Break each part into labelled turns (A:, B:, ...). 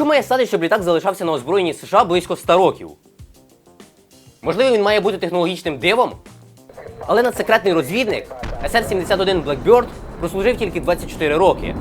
A: Що має стати, щоб літак залишався на озброєнні США близько 100 років? Можливо, він має бути технологічним дивом? Але надсекретний розвідник SR-71 Blackbird прослужив тільки 24 роки.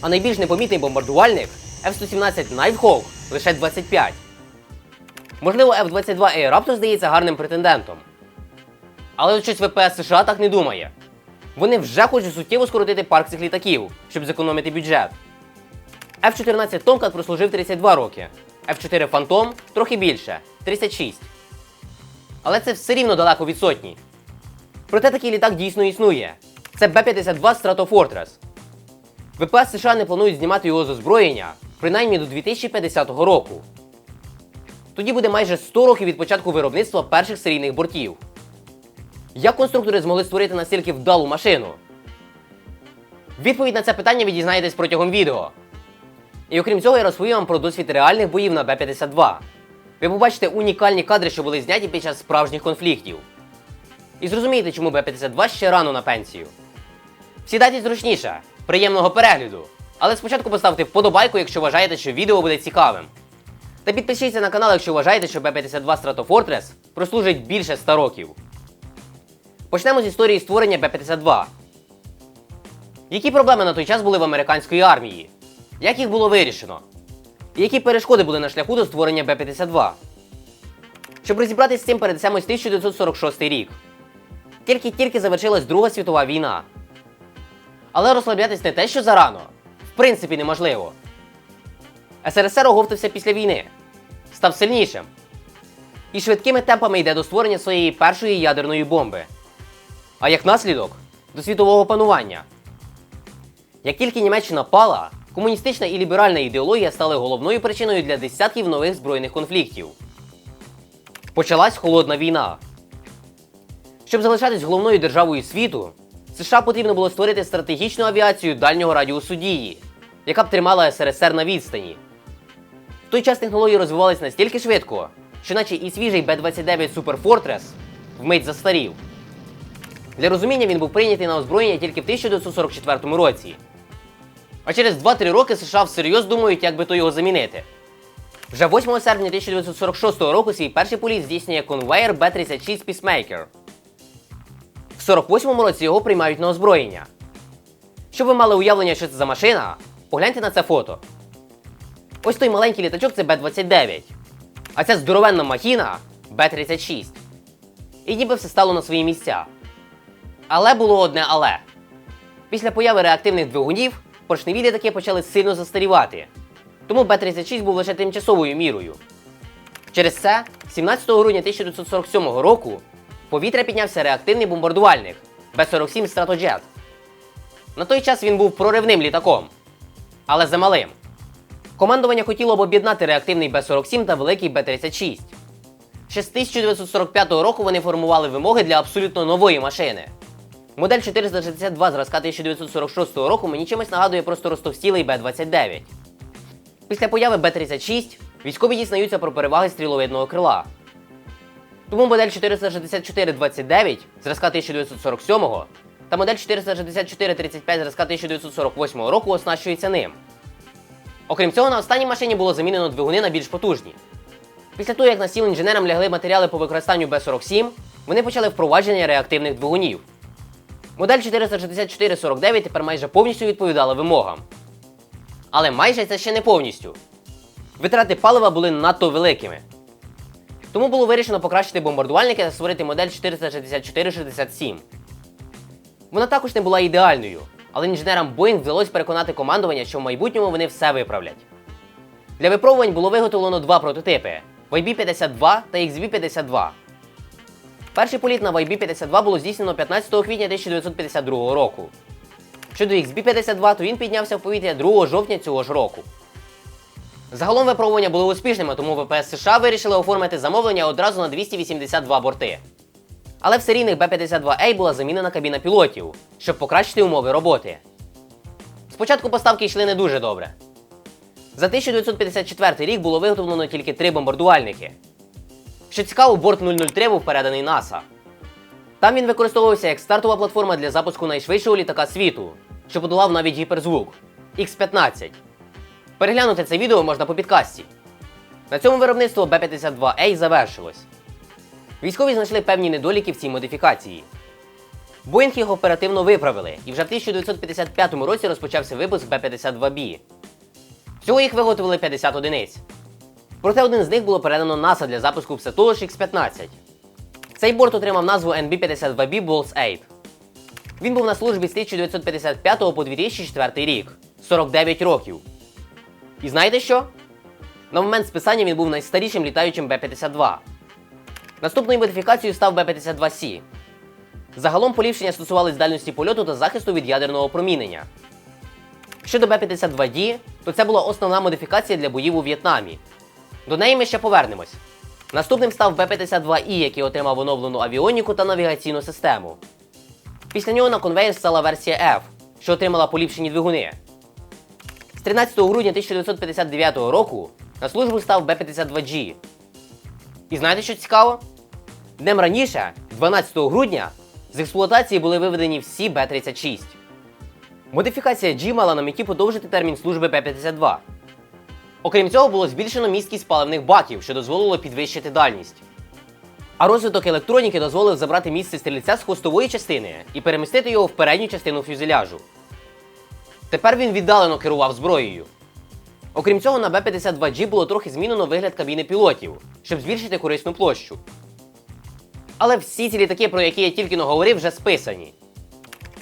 A: А найбільш непомітний бомбардувальник F-117 Nighthawk лише 25. Можливо, F-22A Raptor здається гарним претендентом. Але от щось ВПС США так не думає. Вони вже хочуть суттєво скоротити парк цих літаків, щоб зекономити бюджет. F-14 Tomcat прослужив 32 роки, F-4 Phantom трохи більше 36. Але це все рівно далеко від сотні. Проте такий літак дійсно існує. Це Б-52 Stratofortress. ВПС США не планують знімати його з озброєння принаймні до 2050 року. Тоді буде майже 100 років від початку виробництва перших серійних бортів. Як конструктори змогли створити настільки вдалу машину? Відповідь на це питання ви дізнаєтесь протягом відео. І окрім цього, я розповім вам про досвід реальних боїв на Б-52. Ви побачите унікальні кадри, що були зняті під час справжніх конфліктів. І зрозумієте, чому Б-52 ще рано на пенсію. Сідайте зручніше, приємного перегляду. Але спочатку поставте вподобайку, якщо вважаєте, що відео буде цікавим. Та підпишіться на канал, якщо вважаєте, що Б-52 Stratofortress прослужить більше 100 років. Почнемо з історії створення Б-52. Які проблеми на той час були в американської армії? Як їх було вирішено? І які перешкоди були на шляху до створення Б-52? Щоб розібратися з цим, перенесемось 1946 рік. Тільки-тільки завершилась Друга світова війна. Але розслаблятись не те, що зарано, в принципі, неможливо. СРСР оговтався після війни, став сильнішим і швидкими темпами йде до створення своєї першої ядерної бомби. А як наслідок до світового панування. Як тільки Німеччина пала, комуністична і ліберальна ідеологія стали головною причиною для десятків нових збройних конфліктів. Почалась холодна війна. Щоб залишатись головною державою світу, США потрібно було створити стратегічну авіацію дальнього радіусу дії, яка б тримала СРСР на відстані. В той час технології розвивалися настільки швидко, що наче і свіжий Б-29 Super вмить застарів. Для розуміння він був прийнятий на озброєння тільки в 1944 році. А через 2-3 роки США всерйоз думають, як би то його замінити. Вже 8 серпня 1946 року свій перший політ здійснює конвеєр Б-36 Peacemaker. В 48-му році його приймають на озброєння. Щоб ви мали уявлення, що це за машина, погляньте на це фото. Ось той маленький літачок це Б-29. А ця здоровенна махіна Б-36. І ніби все стало на свої місця. Але було одне але. Після появи реактивних двигунів поршневі літаки почали сильно застарівати. Тому Б-36 був лише тимчасовою мірою. Через це, 17 грудня 1947 року, в повітря піднявся реактивний бомбардувальник Б-47 Stratojet. На той час він був проривним літаком, але замалим. Командування хотіло б об'єднати реактивний Б-47 та великий Б-36. Ще з 1945 року вони формували вимоги для абсолютно нової машини. Модель 462 зразка 1946 року мені чимось нагадує просто розтовстілий Б-29. Після появи Б-36 військові дізнаються про переваги стріловидного крила. Тому модель 464-29 зразка 1947 та модель 464-35 зразка 1948 року оснащується ним. Окрім цього, на останній машині було замінено двигуни на більш потужні. Після того, як на стіл інженерам лягли матеріали по використанню Б-47, вони почали впровадження реактивних двигунів. Модель 464-49 тепер майже повністю відповідала вимогам. Але майже це ще не повністю. Витрати палива були надто великими. Тому було вирішено покращити бомбардувальники та створити модель 464-67. Вона також не була ідеальною, але інженерам Boeing вдалося переконати командування, що в майбутньому вони все виправлять. Для випробувань було виготовлено два прототипи YB-52 та XB-52. Перший політ на YB-52 було здійснено 15 квітня 1952 року. Щодо XB-52, то він піднявся в повітря 2 жовтня цього ж року. Загалом випробування були успішними, тому ВПС США вирішили оформити замовлення одразу на 282 борти. Але в серійних Б-52A була замінена кабіна пілотів, щоб покращити умови роботи. Спочатку поставки йшли не дуже добре. За 1954 рік було виготовлено тільки три бомбардувальники. Що цікаво, борт 003 був переданий НАСА. Там він використовувався як стартова платформа для запуску найшвидшого літака світу що подолав навіть гіперзвук X-15. Переглянути це відео можна по підкасті. На цьому виробництво Б-52A завершилось. Військові знайшли певні недоліки в цій модифікації. Боїнг їх оперативно виправили, і вже в 1955 році розпочався випуск Б-52B. Всього їх виготовили 50 одиниць. Проте один з них було передано НАСА для запуску Pseudosh X-15. Цей борт отримав назву NB-52B Balls 8. Він був на службі з 1955 по 2004 рік 49 років. І знаєте що? На момент списання він був найстарішим літаючим Б-52. Наступною модифікацією став Б-52С. Загалом поліпшення стосувались дальності польоту та захисту від ядерного промінення. Щодо Б-52D, то це була основна модифікація для боїв у В'єтнамі. До неї ми ще повернемось. Наступним став Б-52І, який отримав оновлену авіоніку та навігаційну систему. Після нього на конвейер стала версія F, що отримала поліпшені двигуни. З 13 грудня 1959 року на службу став Б-52G. І знаєте, що цікаво? Днем раніше, 12 грудня, з експлуатації були виведені всі Б-36. Модифікація G мала на меті подовжити термін служби Б-52. Окрім цього, було збільшено місткість паливних баків, що дозволило підвищити дальність. А розвиток електроніки дозволив забрати місце стрільця з хвостової частини і перемістити його в передню частину фюзеляжу. Тепер він віддалено керував зброєю. Окрім цього, на Б-52G було трохи змінено вигляд кабіни пілотів, щоб збільшити корисну площу. Але всі ці літаки, про які я тільки но говорив, вже списані.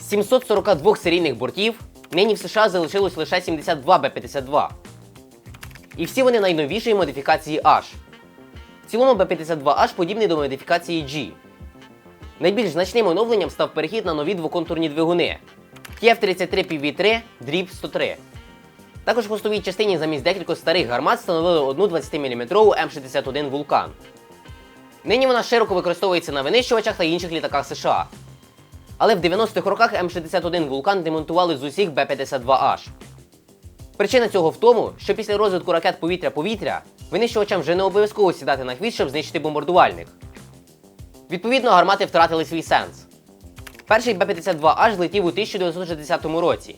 A: З 742 серійних бортів нині в США залишилось лише 72 Б-52. І всі вони найновішої модифікації H. В цілому Б-52H подібний до модифікації G. Найбільш значним оновленням став перехід на нові двоконтурні двигуни TF-33 PV3 Drip 103. Також в хвостовій частині замість декількох старих гармат встановили одну 20-мм М61 Вулкан. Нині вона широко використовується на винищувачах та інших літаках США. Але в 90-х роках М61 Вулкан демонтували з усіх Б-52H. Причина цього в тому, що після розвитку ракет повітря-повітря винищувачам вже не обов'язково сідати на хвіст, щоб знищити бомбардувальник. Відповідно, гармати втратили свій сенс. Перший Б-52H злетів у 1960 році,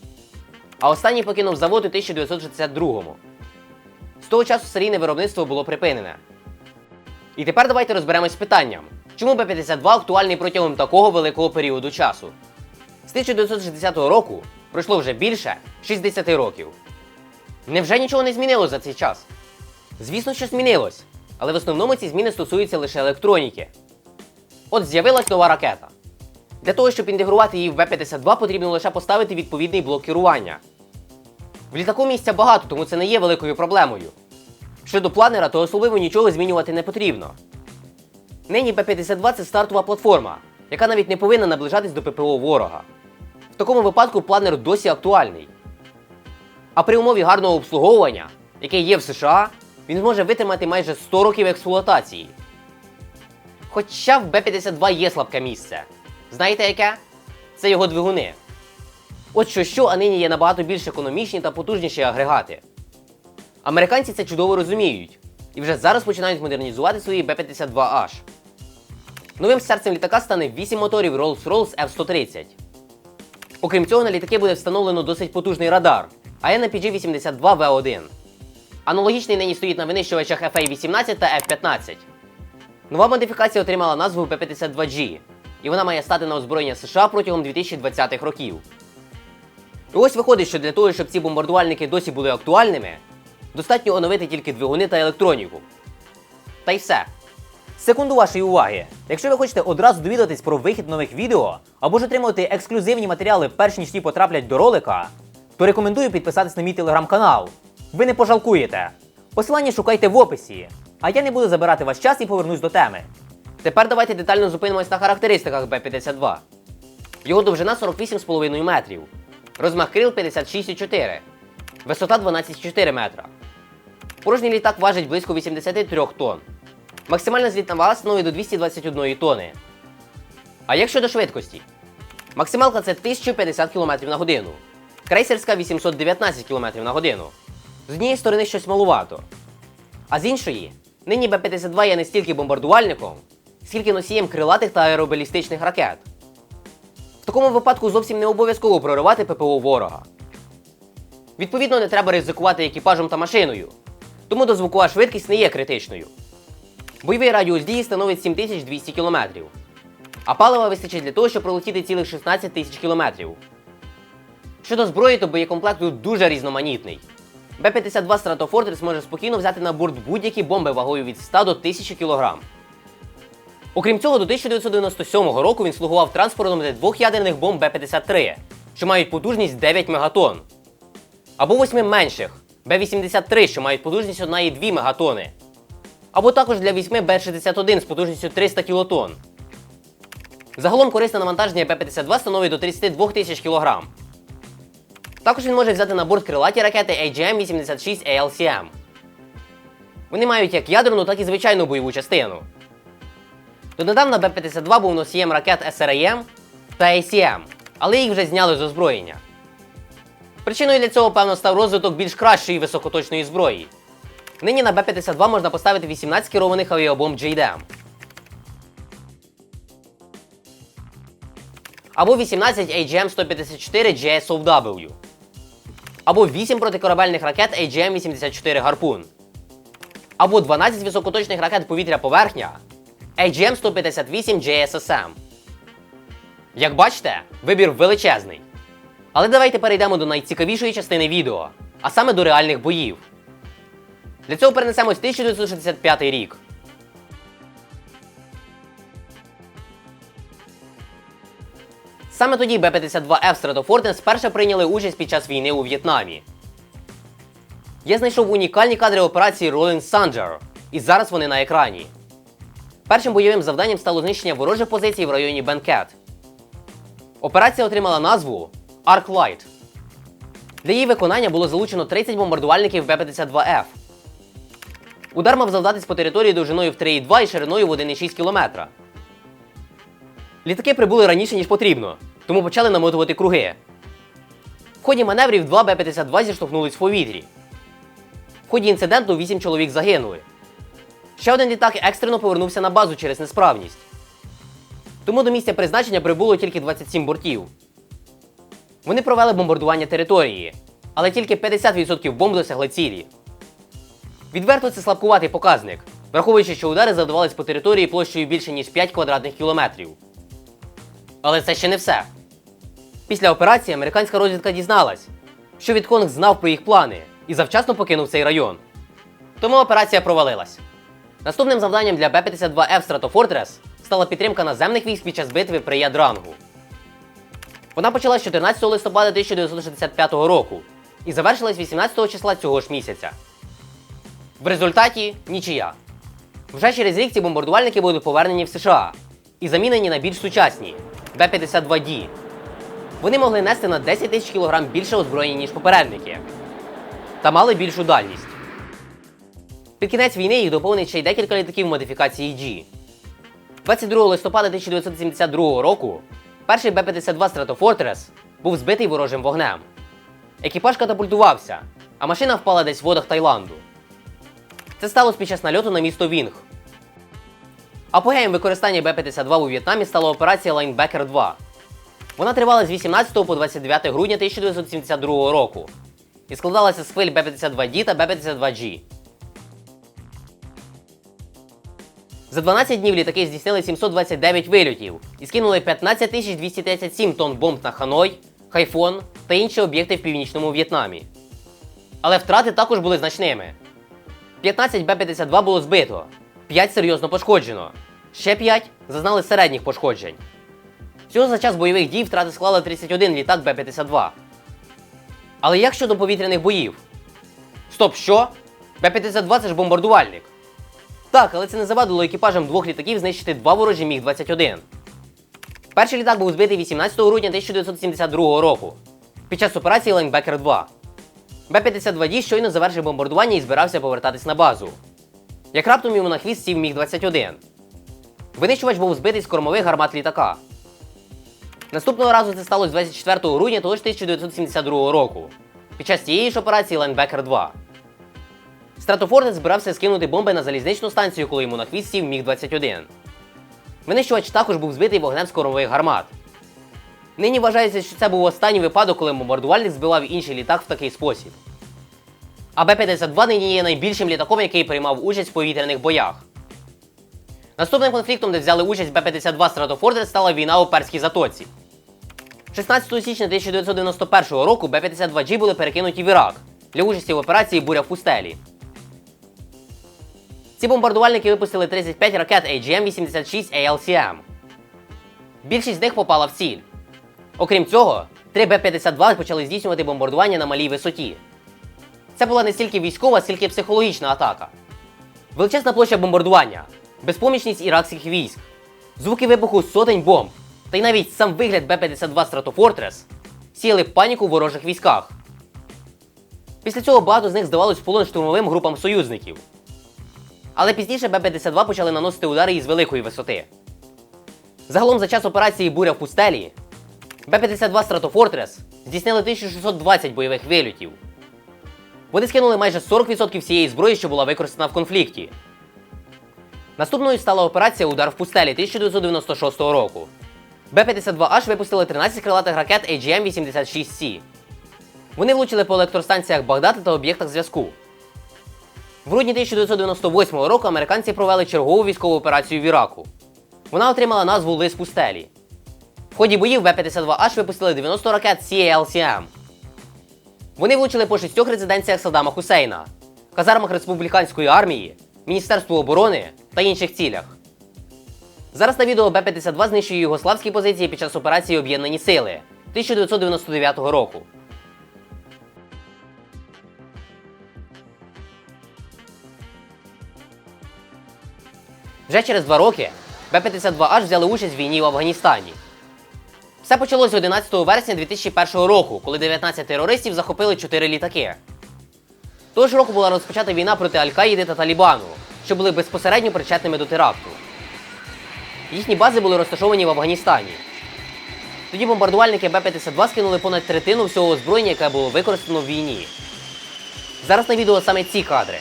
A: а останній покинув завод у 1962. З того часу серійне виробництво було припинене. І тепер давайте розберемось з питанням, чому Б-52 актуальний протягом такого великого періоду часу. З 1960 року пройшло вже більше 60 років. Невже нічого не змінилось за цей час? Звісно, що змінилось, але в основному ці зміни стосуються лише електроніки. От з'явилась нова ракета. Для того, щоб інтегрувати її в Б-52, потрібно лише поставити відповідний блок керування. В літаку місця багато, тому це не є великою проблемою. Щодо планера, то особливо нічого змінювати не потрібно. Нині Б-52 це стартова платформа, яка навіть не повинна наближатись до ППО ворога. В такому випадку планер досі актуальний. А при умові гарного обслуговування, яке є в США, він зможе витримати майже 100 років експлуатації. Хоча в Б-52 є слабке місце. Знаєте яке? Це його двигуни. От що що, а нині є набагато більш економічні та потужніші агрегати. Американці це чудово розуміють і вже зараз починають модернізувати свої Б-52H. Новим серцем літака стане 8 моторів Rolls-Royce F-130. Окрім цього, на літаки буде встановлено досить потужний радар ANPG-82 V1. Аналогічний нині стоїть на винищувачах FA-18 та F-15. Нова модифікація отримала назву P-52G, і вона має стати на озброєння США протягом 2020-х років. І ось виходить, що для того, щоб ці бомбардувальники досі були актуальними, достатньо оновити тільки двигуни та електроніку. Та й все.
B: Секунду вашої уваги. Якщо ви хочете одразу довідатись про вихід нових відео або ж отримувати ексклюзивні матеріали перш ніж ті потраплять до ролика, то рекомендую підписатись на мій телеграм-канал. Ви не пожалкуєте. Посилання шукайте в описі. А я не буду забирати ваш час і повернусь до теми.
A: Тепер давайте детально зупинимось на характеристиках Б-52. Його довжина 48,5 метрів, розмах крил 56,4, висота 12,4 метра. Порожній літак важить близько 83 тонн. Максимальна злітна вага становить до 221 тонни. А як щодо швидкості? Максималка це 1050 км на годину, крейсерська 819 км на годину. З однієї сторони щось малувато. А з іншої, нині Б-52 є не стільки бомбардувальником, скільки носієм крилатих та аеробалістичних ракет. В такому випадку зовсім не обов'язково проривати ППО ворога. Відповідно, не треба ризикувати екіпажем та машиною, тому дозвукова швидкість не є критичною. Бойовий радіус дії становить 7200 км, а палива вистачить для того, щоб пролетіти цілих 16 тисяч км. Щодо зброї, то боєкомплект тут дуже різноманітний. Б-52 Stratofortress може спокійно взяти на борт будь-які бомби вагою від 100 до 1000 кг. Окрім цього, до 1997 року він слугував транспортом для двох ядерних бомб Б-53, що мають потужність 9 мегатонн. Або восьми менших Б-83, що мають потужність 1,2 мегатони. Або також для 8 Б-61 з потужністю 300 кілотонн. Загалом корисне навантаження Б-52 становить до 32 тисяч кг. Також він може взяти на борт крилаті ракети AGM-86 ALCM. Вони мають як ядерну, так і звичайну бойову частину. Донедавна Б-52 був носієм ракет SRAM та ACM, але їх вже зняли з озброєння. Причиною для цього, певно, став розвиток більш кращої високоточної зброї. Нині на Б-52 можна поставити 18 керованих авіабомб JDAM. Або 18 AGM-154 JSOW. Або 8 протикорабельних ракет AGM-84 Гарпун. Або 12 високоточних ракет повітря-поверхня AGM-158 JSSM. Як бачите, вибір величезний. Але давайте перейдемо до найцікавішої частини відео, а саме до реальних боїв. Для цього перенесемось 1965 рік. Саме тоді Б-52Ф Stratofortress вперше прийняли участь під час війни у В'єтнамі. Я знайшов унікальні кадри операції Rolling Thunder, і зараз вони на екрані. Першим бойовим завданням стало знищення ворожих позицій в районі Бенкет. Операція отримала назву Arc Light. Для її виконання було залучено 30 бомбардувальників Б-52Ф. Удар мав завдатись по території довжиною в 3,2 і шириною в 1,6 км. Літаки прибули раніше, ніж потрібно, тому почали намотувати круги. В ході маневрів два Б-52 зіштовхнулись в повітрі. В ході інциденту 8 чоловік загинули. Ще один літак екстрено повернувся на базу через несправність. Тому до місця призначення прибуло тільки 27 бортів. Вони провели бомбардування території, але тільки 50% бомб досягли цілі. Відверто це слабкуватий показник, враховуючи, що удари завдавались по території площею більше ніж 5 квадратних кілометрів. Але це ще не все. Після операції американська розвідка дізналась, що Вітконг знав про їх плани і завчасно покинув цей район. Тому операція провалилась. Наступним завданням для Б-52Ф Stratofortress стала підтримка наземних військ під час битви при Ядрангу. Вона почалась 14 листопада 1965 року і завершилась 18 числа цього ж місяця. В результаті нічия. Вже через рік ці бомбардувальники будуть повернені в США і замінені на більш сучасні Б-52D. Вони могли нести на 10 тисяч кілограм більше озброєння, ніж попередники, та мали більшу дальність. Під кінець війни їх доповнить ще й декілька літаків модифікації G. 22 листопада 1972 року перший Б-52 Stratofortress був збитий ворожим вогнем. Екіпаж катапультувався, а машина впала десь в водах Таїланду. Це сталося під час нальоту на місто Вінг. Апогеєм використання Б-52 у В'єтнамі стала операція Linebacker 2. Вона тривала з 18 по 29 грудня 1972 року і складалася з хвиль Б-52D та Б-52G. За 12 днів літаки здійснили 729 вильотів і скинули 15 237 тонн бомб на Ханой, Хайфон та інші об'єкти в північному В'єтнамі. Але втрати також були значними. 15 Б-52 було збито, 5 серйозно пошкоджено, ще 5 зазнали середніх пошкоджень. Всього за час бойових дій втрати склали 31 літак Б-52. Але як щодо повітряних боїв? Стоп, що? Б-52 це ж бомбардувальник. Так, але це не завадило екіпажам двох літаків знищити два ворожі Міг-21. Перший літак був збитий 18 грудня 1972 року під час операції Linebacker 2. Б-52D щойно завершив бомбардування і збирався повертатись на базу. Як раптом йому на хвіст сів Міг-21. Винищувач був збитий з кормових гармат літака. Наступного разу це сталося 24 грудня того ж 1972 року під час тієї ж операції Linebacker 2. Стратофортець збирався скинути бомби на залізничну станцію, коли йому на хвіст сів Міг-21. Винищувач також був збитий вогнем з кормових гармат. Нині вважається, що це був останній випадок, коли бомбардувальник збивав інший літак в такий спосіб. А Б-52 нині є найбільшим літаком, який приймав участь в повітряних боях. Наступним конфліктом, де взяли участь Б-52 Stratofortress, стала війна у Перській затоці. 16 січня 1991 року Б-52G були перекинуті в Ірак для участі в операції Буря в пустелі. Ці бомбардувальники випустили 35 ракет AGM-86 ALCM. Більшість з них попала в ціль. Окрім цього, три Б-52 почали здійснювати бомбардування на малій висоті. Це була не стільки військова, скільки психологічна атака. Величезна площа бомбардування, безпомічність іракських військ, звуки вибуху сотень бомб, та й навіть сам вигляд Б-52 Stratofortress сіяли паніку в ворожих військах. Після цього багато з них здавалось полон штурмовим групам союзників. Але пізніше Б-52 почали наносити удари із великої висоти. Загалом за час операції Буря в пустелі Б-52 Stratofortress здійснили 1620 бойових вильотів. Вони скинули майже 40% всієї зброї, що була використана в конфлікті. Наступною стала операція Удар в пустелі 1996 року. Б-52H випустили 13 крилатих ракет AGM-86C. Вони влучили по електростанціях Багдада та об'єктах зв'язку. В грудні 1998 року американці провели чергову військову операцію в Іраку. Вона отримала назву Лис пустелі. В ході боїв Б-52H випустили 90 ракет CALCM. Вони влучили по шістьох резиденціях Саддама Хусейна, казармах республіканської армії, Міністерству оборони та інших цілях. Зараз на відео Б-52 знищує югославські позиції під час операції Об'єднані Сили 1999 року. Вже через два роки Б-52H взяли участь в війні в Афганістані. Все почалося 11 вересня 2001 року, коли 19 терористів захопили 4 літаки. Того ж року була розпочата війна проти Аль-Каїди та Талібану, що були безпосередньо причетними до теракту. Їхні бази були розташовані в Афганістані. Тоді бомбардувальники Б-52 скинули понад третину всього озброєння, яке було використано в війні. Зараз на відео саме ці кадри.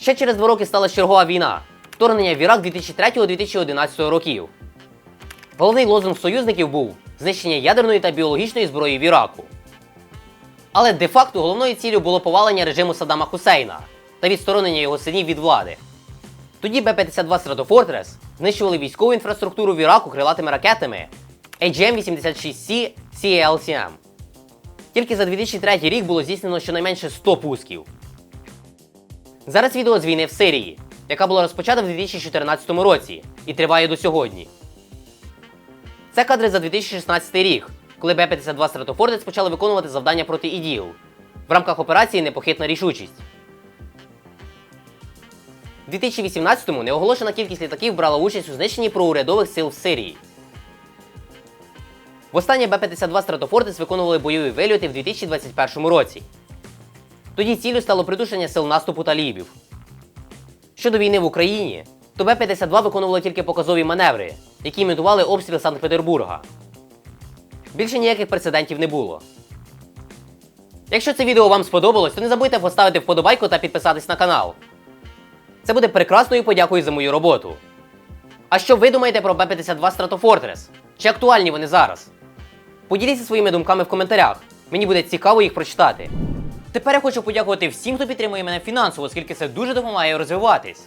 A: Ще через два роки стала чергова війна вторгнення в Ірак 2003-2011 років. Головний лозунг союзників був знищення ядерної та біологічної зброї в Іраку. Але де-факто головною ціллю було повалення режиму Саддама Хусейна та відсторонення його синів від влади. Тоді Б-52 Stratofortress знищували військову інфраструктуру в Іраку крилатими ракетами AGM-86C CALCM. Тільки за 2003 рік було здійснено щонайменше 100 пусків. Зараз відео з війни в Сирії, яка була розпочата в 2014 році і триває до сьогодні. Це кадри за 2016 рік, коли Б-52 Stratofortress почали виконувати завдання проти іділ в рамках операції Непохитна рішучість. У 2018-му неоголошена кількість літаків брала участь у знищенні проурядових сил в Сирії. Востаннє Б-52 Stratofortress виконували бойові вильоти в 2021 році. Тоді ціллю стало придушення сил наступу талібів. Щодо війни в Україні, то Б-52 виконувало тільки показові маневри, які імітували обстріл Санкт-Петербурга. Більше ніяких прецедентів не було. Якщо це відео вам сподобалось, то не забудьте поставити вподобайку та підписатись на канал. Це буде прекрасною подякою за мою роботу. А що ви думаєте про Б-52 Stratofortress? Чи актуальні вони зараз? Поділіться своїми думками в коментарях. Мені буде цікаво їх прочитати. Тепер я хочу подякувати всім, хто підтримує мене фінансово, оскільки це дуже допомагає розвиватись.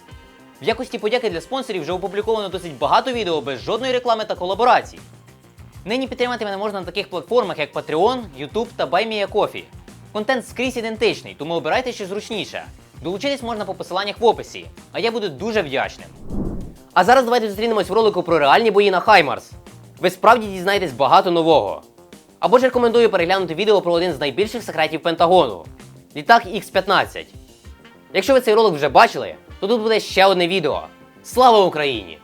A: В якості подяки для спонсорів вже опубліковано досить багато відео без жодної реклами та колаборацій. Нині підтримати мене можна на таких платформах, як Patreon, YouTube та BuyMeACoffee. Контент скрізь ідентичний, тому обирайте що зручніше. Долучитись можна по посиланнях в описі, а я буду дуже вдячним. А зараз давайте зустрінемось в ролику про реальні бої на Хаймарс. Ви справді дізнаєтесь багато нового. Або ж рекомендую переглянути відео про один з найбільших секретів Пентагону літак X-15. Якщо ви цей ролик вже бачили, то тут буде ще одне відео. Слава Україні!